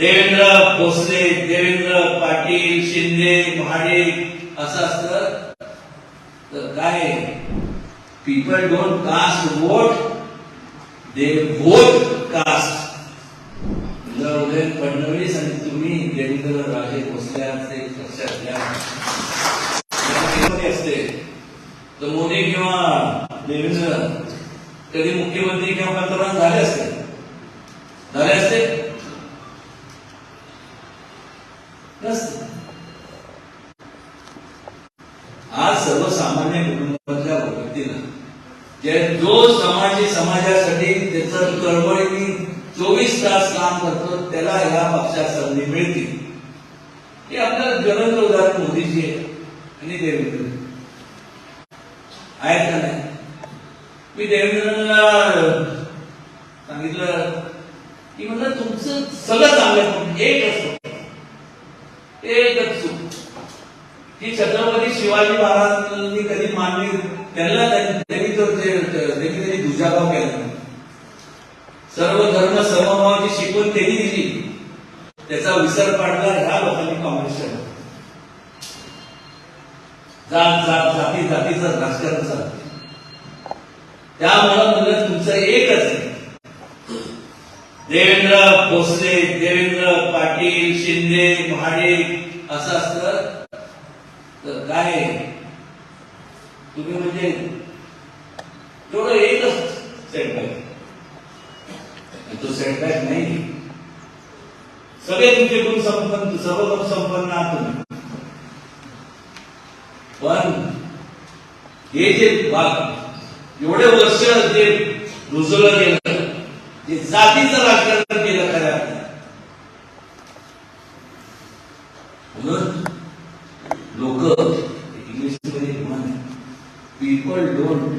देवेंद्र भोसले देवेंद्र पाटील शिंदे महाडिक असं असत. तर काय people don't cast vote they vote cast Udayan Fadnavis आणि तुम्ही देवेंद्र राजे भोसले लक्षात घ्या असते. तर मोदी किंवा देवेंद्र कधी मुख्यमंत्री किंवा पंतप्रधान झाले असते? झाले असते? आज सर्वसामान्य कुटुंबातल्या व्यक्तीला जे जो समाजी समाजासाठी त्याचं चळवळीने चोवीस तास काम करतो त्याला या पक्षात संधी मिळते. हे आपल्याला ज्वलंत उदाहरण मोदीजी आहे आणि देवेंद्र. आहेत का नाही? मी देवेंद्रला सांगितलं की म्हणलं तुमचं सगळं चांगलं पण एक एकच चूक की छत्रपती शिवाजी महाराजांनी कधी मानली त्यांना त्यांनी तर ते- त्यांनी त्यांनी दुजाभाव केला सर्व धर्म समभावाची शिकवण त्यांनी दिली. त्याचा विसर पाडला ह्या लोकांनी काँग्रेस जात जात जाती जातीचं राजकारण चालतं त्यामुळं म्हणलं तुमचं एकच आहे. देवेंद्र भोसले देवेंद्र पाटील शिंदे महाडिक असं असतं तर काय? तुम्ही म्हणजे तेवढं एकच सेटबॅक तो सेटबॅक नाही. सगळे तुमचे गुण संपन्न सर्व गुण संपन्न आहात तुम्ही. पण हे जे भाग एवढे वर्ष जे रुजलं गेलं जे जातीचं राजकारण केलं खऱ्या म्हणून पीपल डोंट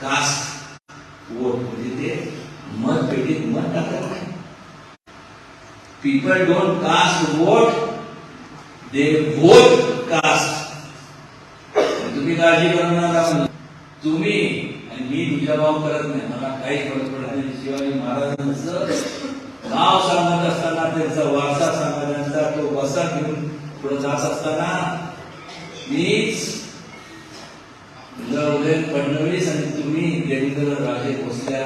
कास्ट वोट म्हणजे ते मत पेटीत मत टाकत नाही. People don't cast vote they vote cast तुम्ही काळजी करू नका तुम्ही आणि मी दुजाभाव करत नाही. मला काही फरक पडत नाही. शिवाजी महाराजांचं नाव सांगत असताना त्यांचा वारसा सांगण्याचा तो वसा घेऊन पुढे जात असताना मीच फडणवीस आणि तुम्ही देवेंद्र राजे भोसले